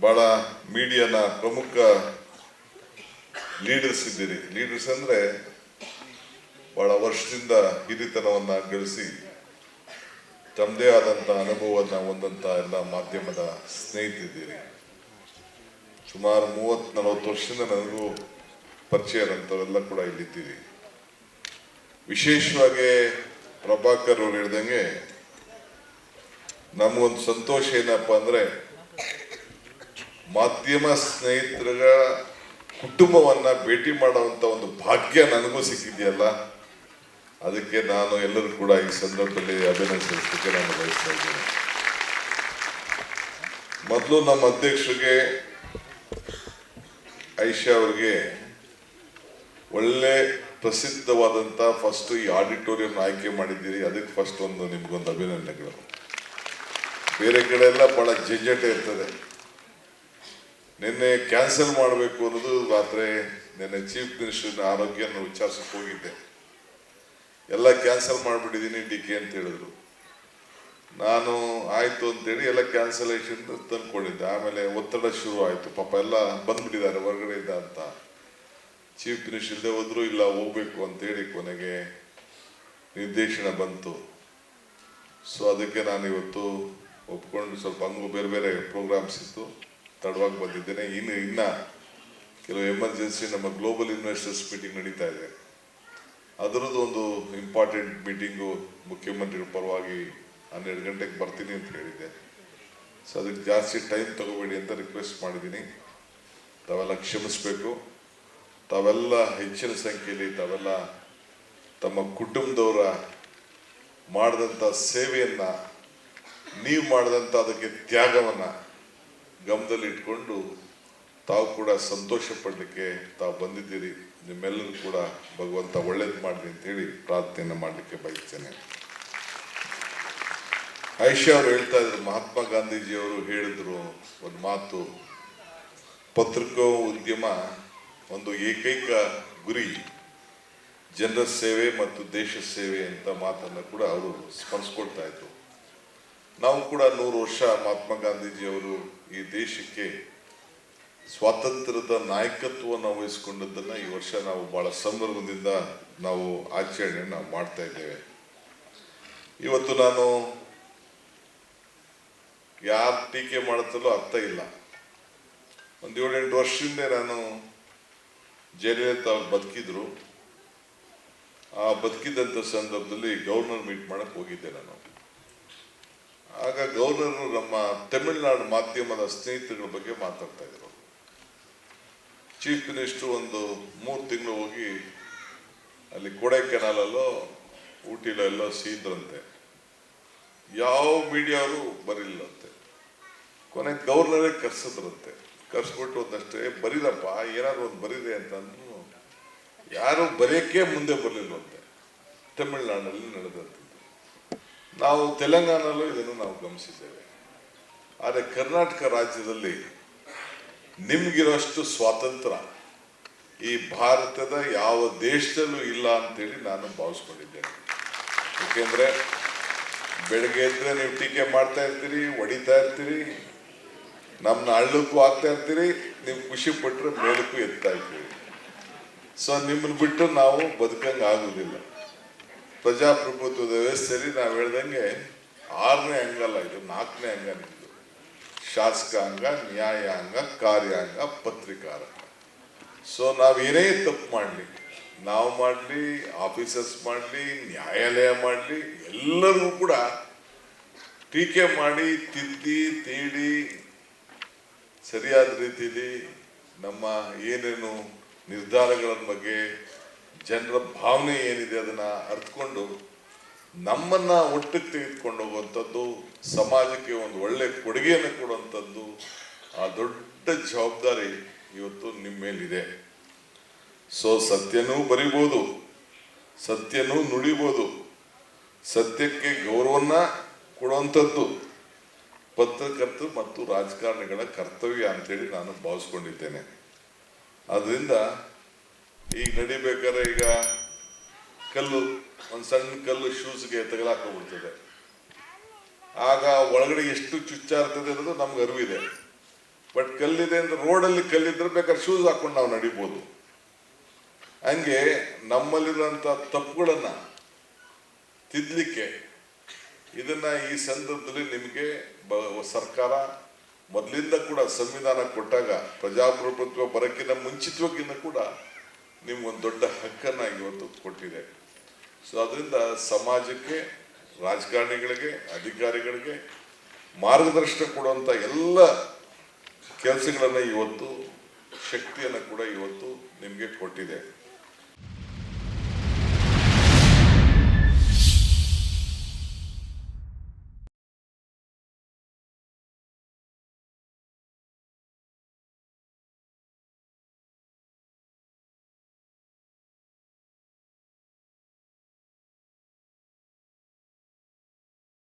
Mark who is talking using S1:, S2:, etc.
S1: ಬಹಳ ಮೀಡಿಯಾನ ಪ್ರಮುಖ ಲೀಡರ್ಸ್ ಇದ್ದೀರಿ. ಲೀಡರ್ಸ್ ಅಂದ್ರೆ ಬಹಳ ವರ್ಷದಿಂದ ಹಿರಿತನವನ್ನು ಗಳಿಸಿ ತಮ್ಮದೇ ಆದಂಥ ಅನುಭವವನ್ನು ಹೊಂದಂಥ ಎಲ್ಲ ಮಾಧ್ಯಮದ ಸ್ನೇಹಿತಿದ್ದೀರಿ. ಸುಮಾರು ಮೂವತ್ ನಲವತ್ತು ವರ್ಷದಿಂದ ನನಗೂ ಪರಿಚಯ ಇರೋಂಥವರೆಲ್ಲ ಕೂಡ ಇಲ್ಲಿದ್ದೀರಿ. ವಿಶೇಷವಾಗಿ ಪ್ರಭಾಕರ್ ಅವ್ರು ಹೇಳ್ದಂಗೆ ನಮಗೊಂದು ಸಂತೋಷ ಏನಪ್ಪ ಅಂದ್ರೆ ಮಾಧ್ಯಮ ಸ್ನೇಹಿತರ ಕುಟುಂಬವನ್ನು ಭೇಟಿ ಮಾಡುವಂಥ ಒಂದು ಭಾಗ್ಯ ನನಗೂ ಸಿಕ್ಕಿದೆಯಲ್ಲ? ಅದಕ್ಕೆ ನಾನು ಎಲ್ಲರೂ ಕೂಡ ಈ ಸಂದರ್ಭದಲ್ಲಿ ಅಭಿನಂದಿಸಲಿಕ್ಕೆ ನಾನು ಬಯಸ್ತಾ ಇದ್ದೇನೆ. ಮೊದಲು ನಮ್ಮ ಅಧ್ಯಕ್ಷರಿಗೆ ಐಶಾ ಅವರಿಗೆ ಒಳ್ಳೆ ಪ್ರಸಿದ್ಧವಾದಂಥ ಫಸ್ಟ್ ಈ ಆಡಿಟೋರಿಯಂ ಆಯ್ಕೆ ಮಾಡಿದ್ದೀರಿ. ಅದಕ್ಕೆ ಫಸ್ಟ್ ಒಂದು ನಿಮಗೊಂದು ಅಭಿನಂದನೆಗಳು. ಬೇರೆ ಕಡೆ ಎಲ್ಲ ಭಾಳ ಜಂಜಟೆ ಇರ್ತದೆ. ನಿನ್ನೆ ಕ್ಯಾನ್ಸಲ್ ಮಾಡಬೇಕು ಅನ್ನೋದು ರಾತ್ರಿ ನಿನ್ನೆ ಚೀಫ್ ಮಿನಿಸ್ಟರ್ನ ಆರೋಗ್ಯ ವಿಚಾರಿಸಕ್ಕೆ ಹೋಗಿದ್ದೆ. ಎಲ್ಲ ಕ್ಯಾನ್ಸಲ್ ಮಾಡಿಬಿಟ್ಟಿದ್ದೀನಿ ಡಿ ಕೆ ಅಂತ ಹೇಳಿದ್ರು. ನಾನು ಆಯ್ತು ಅಂತೇಳಿ ಎಲ್ಲ ಕ್ಯಾನ್ಸಲೇಷನ್ ತಂದ್ಕೊಂಡಿದ್ದೆ. ಆಮೇಲೆ ಒತ್ತಡ ಶುರು ಆಯಿತು. ಪಾಪ ಎಲ್ಲ ಬಂದ್ಬಿಟ್ಟಿದ್ದಾರೆ ಇದ್ದ ಅಂತ. ಚೀಫ್ ಮಿನಿಸ್ಟರ್ ಇಲ್ಲದೆ ಹೋದ್ರು, ಇಲ್ಲ ಹೋಗ್ಬೇಕು ಅಂತೇಳಿ ಕೊನೆಗೆ ನಿರ್ದೇಶನ ಬಂತು. ಸೊ ಅದಕ್ಕೆ ನಾನು ಇವತ್ತು ಒಪ್ಕೊಂಡು ಸ್ವಲ್ಪ ಹಂಗು ಬೇರೆ ಬೇರೆ ಪ್ರೋಗ್ರಾಮ್ಸ್ ಇತ್ತು. ತಡವಾಗಿ ಬಂದಿದ್ದೇನೆ. ಇನ್ನು, ಇನ್ನ ಕೆಲವು ಎಮರ್ಜೆನ್ಸಿ ನಮ್ಮ ಗ್ಲೋಬಲ್ ಇನ್ವೆಸ್ಟರ್ಸ್ ಮೀಟಿಂಗ್ ನಡೀತಾ ಇದೆ. ಅದರದ್ದು ಒಂದು ಇಂಪಾರ್ಟೆಂಟ್ ಮೀಟಿಂಗು ಮುಖ್ಯಮಂತ್ರಿಗಳ ಪರವಾಗಿ ಹನ್ನೆರಡು ಗಂಟೆಗೆ ಬರ್ತೀನಿ ಅಂತ ಹೇಳಿದ್ದೆ. ಸೊ ಅದಕ್ಕೆ ಜಾಸ್ತಿ ಟೈಮ್ ತಗೋಬೇಡಿ ಅಂತ ರಿಕ್ವೆಸ್ಟ್ ಮಾಡಿದ್ದೀನಿ. ತಾವೆಲ್ಲ ಕ್ಷಮಿಸ್ಬೇಕು. ತಾವೆಲ್ಲ ಹೆಚ್ಚಿನ ಸಂಖ್ಯೆಯಲ್ಲಿ ತಾವೆಲ್ಲ ತಮ್ಮ ಕುಟುಂಬದವರ ಮಾಡಿದಂಥ ಸೇವೆಯನ್ನು, ನೀವು ಮಾಡಿದಂಥ ಅದಕ್ಕೆ ತ್ಯಾಗವನ್ನ ಗಮನದಲ್ಲಿ ಇಟ್ಕೊಂಡು ತಾವು ಕೂಡ ಸಂತೋಷ ಪಡಲಿಕ್ಕೆ ತಾವು ಬಂದಿದ್ದೀರಿ. ನಿಮ್ಮೆಲ್ಲರೂ ಕೂಡ ಭಗವಂತ ಒಳ್ಳೇದು ಮಾಡಲಿ ಅಂತೇಳಿ ಪ್ರಾರ್ಥನೆ ಮಾಡಲಿಕ್ಕೆ ಬಯಸ್ತೇನೆ. ಐಷಾ ಅವರು ಹೇಳ್ತಾ ಇದ್ರು, ಮಹಾತ್ಮ ಗಾಂಧೀಜಿಯವರು ಹೇಳಿದ್ರು ಒಂದು ಮಾತು, ಪತ್ರಿಕಾ ಉದ್ಯಮ ಒಂದು ಏಕೈಕ ಗುರಿ, ಜನರ ಸೇವೆ ಮತ್ತು ದೇಶ ಸೇವೆ ಅಂತ ಮಾತನ್ನು ಕೂಡ ಅವರು ಸ್ಮರಿಸ್ಕೊಳ್ತಾ ಇದ್ರು. ನಾವು ಕೂಡ ನೂರು ವರ್ಷ ಮಹಾತ್ಮ ಗಾಂಧೀಜಿಯವರು ಈ ದೇಶಕ್ಕೆ ಸ್ವಾತಂತ್ರ್ಯದ ನಾಯಕತ್ವವನ್ನು ವಹಿಸಿಕೊಂಡದ್ದನ್ನು ಈ ವರ್ಷ ನಾವು ಬಹಳ ಸಂಭ್ರಮದಿಂದ ನಾವು ಆಚರಣೆಯನ್ನು ಮಾಡ್ತಾ ಇದ್ದೇವೆ. ಇವತ್ತು ನಾನು ಯಾರು ಟೀಕೆ ಮಾಡುತ್ತಲೂ ಅರ್ಥ ಇಲ್ಲ. ಒಂದು ಏಳೆಂಟು ವರ್ಷದಿಂದ ನಾನು ಜಯಲಲಿತಾ ಅವ್ರು ಬದುಕಿದ್ರು. ಆ ಬದುಕಿದಂಥ ಸಂದರ್ಭದಲ್ಲಿ ಗವರ್ನರ್ ಮೀಟ್ ಮಾಡಕ್ಕೆ ಹೋಗಿದ್ದೆ ನಾನು. ಆಗ ಗವರ್ನರ್ ನಮ್ಮ ತಮಿಳುನಾಡು ಮಾಧ್ಯಮದ ಸ್ನೇಹಿತರುಗಳ ಬಗ್ಗೆ ಮಾತಾಡ್ತಾ ಇದ್ರು. ಚೀಫ್ ಮಿನಿಸ್ಟರ್ ಒಂದು ಮೂರು ತಿಂಗಳು ಹೋಗಿ ಅಲ್ಲಿ ಕೊಡೈಕೆನಾಲಲ್ಲೋ ಊಟಿಲೋ ಎಲ್ಲೋ ಸೀದ್ರಂತೆ. ಯಾವ ಮೀಡಿಯಾವರು ಬರಿಲ್ಲಂತೆ ಕೊನೆ ಗವರ್ನರೇ ಕರ್ಸಿದ್ರಂತೆ. ಕರ್ಸ್ಬಿಟ್ಟು ಒಂದಷ್ಟೇ ಬರೀರಪ್ಪ ಏನಾದ್ರು ಒಂದು ಬರೀರಿ ಅಂತಂದ್ರು ಯಾರು ಬರೆಯಕ್ಕೆ ಮುಂದೆ ಬರಲಿಲ್ಲಂತೆ ತಮಿಳ್ನಾಡಲ್ಲಿ ನಡೆದಂಥದ್ದು. ನಾವು ತೆಲಂಗಾಣಲ್ಲೂ ಇದನ್ನು ನಾವು ಗಮನಿಸಿದ್ದೇವೆ. ಆದರೆ ಕರ್ನಾಟಕ ರಾಜ್ಯದಲ್ಲಿ ನಿಮಗಿರೋಷ್ಟು ಸ್ವಾತಂತ್ರ್ಯ ಈ ಭಾರತದ ಯಾವ ದೇಶದಲ್ಲೂ ಇಲ್ಲ ಅಂತೇಳಿ ನಾನು ಭಾವಿಸ್ಕೊಂಡಿದ್ದೇನೆ. ಏಕೆಂದರೆ ಬೆಳಗ್ಗೆ ಎದ್ದರೆ ನೀವು ಟೀಕೆ ಮಾಡ್ತಾ ಇರ್ತೀರಿ, ಹೊಡಿತಾ ಇರ್ತೀರಿ ನಮ್ಮನ್ನ ಹಳ್ಳಕ್ಕೂ ಹಾಕ್ತಾ ಇರ್ತೀರಿ, ನೀವು ಖುಷಿ ಪಟ್ಟರೆ ಮೇಲಕ್ಕೂ ಎತ್ತಾ ಇರ್ತೀರಿ. ಸೊ ನಿಮ್ಮನ್ನು ಬಿಟ್ಟು ನಾವು ಬದುಕಂಗೆ ಆಗುದಿಲ್ಲ ಪ್ರಜಾಪ್ರಭುತ್ವದ ವ್ಯವಸ್ಥೆಯಲ್ಲಿ ನಾವು ಹೇಳ್ದಂಗೆ ಆರನೇ ಅಂಗಲ್ಲ ಇದು, ನಾಲ್ಕನೇ ಅಂಗ ನಿಮ್ದು. ಶಾಸಕಾಂಗ, ನ್ಯಾಯಾಂಗ, ಕಾರ್ಯಾಂಗ, ಪತ್ರಿಕಾರಂಗ. ಸೊ ನಾವು ಏನೇ ತಪ್ಪು ಮಾಡಲಿ, ನಾವು ಮಾಡಲಿ, ಆಫೀಸರ್ಸ್ ಮಾಡಲಿ, ನ್ಯಾಯಾಲಯ ಮಾಡಲಿ, ಎಲ್ಲರಿಗೂ ಕೂಡ ಟೀಕೆ ಮಾಡಿ, ತಿದ್ದಿ, ತೀಡಿ, ಸರಿಯಾದ ರೀತಿಯಲ್ಲಿ ನಮ್ಮ ಏನೇನು ನಿರ್ಧಾರಗಳ ಬಗ್ಗೆ ಜನರ ಭಾವನೆ ಏನಿದೆ ಅದನ್ನ ಅರ್ಥಕೊಂಡು ನಮ್ಮನ್ನ ಒಟ್ಟಿಗೆ ತೆಗೆದುಕೊಂಡು ಹೋಗುವಂಥದ್ದು, ಸಮಾಜಕ್ಕೆ ಒಂದು ಒಳ್ಳೆ ಕೊಡುಗೆಯನ್ನು ಕೊಡುವಂಥದ್ದು, ಆ ದೊಡ್ಡ ಜವಾಬ್ದಾರಿ ಇವತ್ತು ನಿಮ್ಮ ಮೇಲಿದೆ. ಸೊ ಸತ್ಯನೂ ಬರಿಬೋದು, ಸತ್ಯನೂ ನುಡಿಬೋದು, ಸತ್ಯಕ್ಕೆ ಗೌರವನ್ನ ಕೊಡುವಂಥದ್ದು ಪತ್ರಕರ್ತರು ಮತ್ತು ರಾಜಕಾರಣಿಗಳ ಕರ್ತವ್ಯ ಅಂತೇಳಿ ನಾನು ಭಾವಿಸ್ಕೊಂಡಿದ್ದೇನೆ. ಆದ್ರಿಂದ ಈಗ ನಡಿಬೇಕಾದ್ರೆ ಈಗ ಕಲ್ಲು, ಒಂದು ಸಣ್ಣ ಕಲ್ಲು ಶೂಸ್ಗೆ ತಗಲಾಕೋಗ್ಬಿಡ್ತದೆ ಆಗ ಒಳಗಡೆ ಎಷ್ಟು ಚುಚ್ಚಾರ್ತದೆ ಅನ್ನೋದು ನಮ್ಗೆ ಅರಿವಿದೆ. ಬಟ್ ಕಲ್ಲಿದೆ ಅಂದ್ರೆ ರೋಡಲ್ಲಿ ಕಲ್ಲಿದ್ರೆ ಬೇಕಾದ್ರೆ ಶೂಸ್ ಹಾಕೊಂಡು ನಾವು ನಡಿಬೋದು. ಹಂಗೆ ನಮ್ಮಲ್ಲಿರುವಂಥ ತಪ್ಪುಗಳನ್ನ ತಿದ್ದಲಿಕ್ಕೆ ಇದನ್ನ ಈ ಸಂದರ್ಭದಲ್ಲಿ ನಿಮಗೆ ಸರ್ಕಾರ ಮೊದಲಿಂದ ಕೂಡ ಸಂವಿಧಾನ ಕೊಟ್ಟಾಗ ಪ್ರಜಾಪ್ರಭುತ್ವ ಬರೋಕ್ಕಿಂತ ಮುಂಚಿತವಾಗಿಂದ ಕೂಡ ನಿಮ್ಗೊಂದು ದೊಡ್ಡ ಹಕ್ಕನ್ನು ಇವತ್ತು ಕೊಟ್ಟಿದೆ. ಸೊ ಅದರಿಂದ ಸಮಾಜಕ್ಕೆ, ರಾಜಕಾರಣಿಗಳಿಗೆ, ಅಧಿಕಾರಿಗಳಿಗೆ ಮಾರ್ಗದರ್ಶನ ಕೊಡುವಂಥ ಎಲ್ಲ ಕೆಲಸಗಳನ್ನು ಇವತ್ತು, ಶಕ್ತಿಯನ್ನು ಕೂಡ ಇವತ್ತು ನಿಮಗೆ ಕೊಟ್ಟಿದೆ.